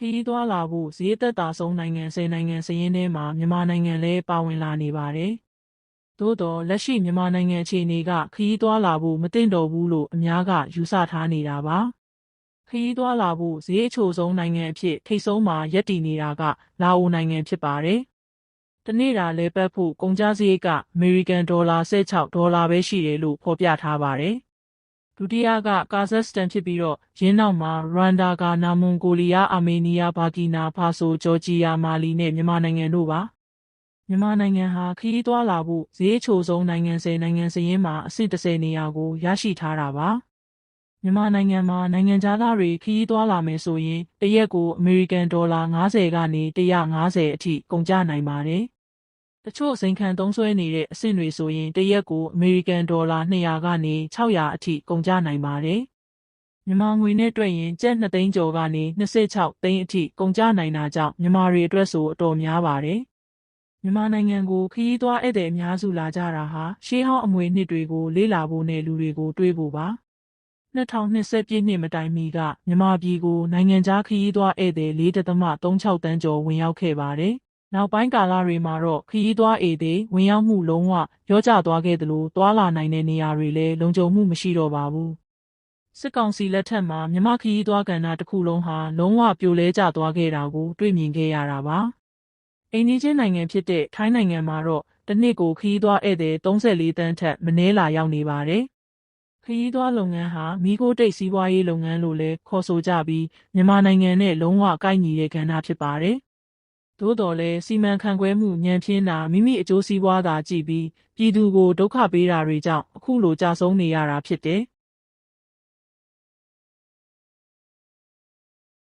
ခရီးသွားလာဖို့ဈေးသက်သာဆုံးနိုင်ငံ10နိုင်ငံစရင်းထဲမှာမြန်မာနိုင်ငံလည်းပါဝင်လာနေပါတယ်။သို့တော့လက်ရှိမြန်မာနိုင်ငံအခြေအနေကခရီးသွားလာဖို့မသင့်တော်ဘူးလို့အများကယူဆထားနေတာပါ။ခရီးသွားလာဖို့ဈေးအချို့ဆုံးနိုင်ငံအဖြစ်ထိတ်ဆုံးမှာရပ်တည်နေတာကလာအိုနိုင်ငံဖြစ်ပါတယ်။တနေ့တာလဲပတ်ဖို့ကုန်ကျစရိတ်ကအမေရိကန်ဒေါ်လာ16ဒေါ်လာပဲရှိတယ်လို့ဖော်ပြထားပါတယ်။ ဒုတိယကကာဇက်စတန်ဖြစ်ပြီးတော့ရင်းနောက်မှာရန်ဒါဂါနာမွန်ဂိုလီးယားအာမေးနီးယားဘာကီနာဖာဆိုဂျော်ဂျီယာမာလီနဲ့မြန်မာနိုင်ငံတို့ပါမြန်မာနိုင်ငံဟာခရီးသွားလာဖို့ဈေးချိုဆုံးနိုင်ငံ10နိုင်ငံစရင်းမှာအဆင့်30နေရာကိုရရှိထားတာပါမြန်မာနိုင်ငံမှာနိုင်ငံသားတွေခရီးသွားလာမယ်ဆိုရင်တရက်ကိုအမေရိကန်ဒေါ်လာ90ကနေ150အထိကုန်ကျနိုင်ပါတယ် တချို့စိန်ခံသုံးစွဲနေတဲ့အဆင့်တွေဆိုရင်တရက်ကိုအမေရိကန်ဒေါ်လာ200ကနေ600အထိကုန်ကျနိုင်ပါတယ်။မြန်မာငွေနဲ့တွက်ရင်ကျပ်2သိန်းကျော်ကနေ26သိန်းအထိကုန်ကျနိုင်တာကြောင့်မြန်မာတွေအတွက်ဆိုအတော်များပါတယ်။မြန်မာနိုင်ငံကိုခရီးသွားဧည့်သည်အများစုလာကြတာဟာရှေးဟောင်းအမွေနှစ်တွေကိုလေ့လာဖို့နဲ့လူတွေကိုတွေးဖို့ပါ။2020ပြည့်နှစ်မတိုင်မီကမြန်မာပြည်ကိုနိုင်ငံခြားခရီးသွားဧည့်သည်4.36တန်းကျော်ဝင်ရောက်ခဲ့ပါတယ်။ နောက်ပိုင်းကာလတွေမှာတော့ခရီးသွားဧည့်သည်ဝင်ရောက်မှုလုံးဝရောကျသွားခဲ့သလိုသွာလာနိုင်တဲ့နေရာတွေလည်းလုံခြုံမှုမရှိတော့ပါဘူး။စစ်ကောင်စီလက်ထက်မှာမြမခရီးသွားကဏ္ဍတစ်ခုလုံးဟာလုံးဝပြိုလဲကျသွားခဲ့တာကိုတွေ့မြင်ခဲ့ရတာပါ။အိန္ဒိချင်းနိုင်ငံဖြစ်တဲ့ထိုင်းနိုင်ငံမှာတော့တစ်နှစ်ကိုခရီးသွားဧည့်သည်34တန်းထက်မနည်းလာရောက်နေပါတယ်။ခရီးသွားလုပ်ငန်းဟာမိခိုးတိတ်စီးပွားရေးလုပ်ငန်းလို့လည်းခေါ်ဆိုကြပြီးမြန်မာနိုင်ငံနဲ့လုံးဝကိုက်ညီတဲ့ကဏ္ဍဖြစ်ပါတယ်။ သို့တော်လည်းစီမံခန့်ခွဲမှုညံပြင်းတာမိမိအကျိုးစီးပွားသာကြည့်ပြီးပြည်သူကိုဒုက္ခပေးတာတွေကြောင့်အခုလိုကြာဆုံးနေရတာဖြစ်တယ်။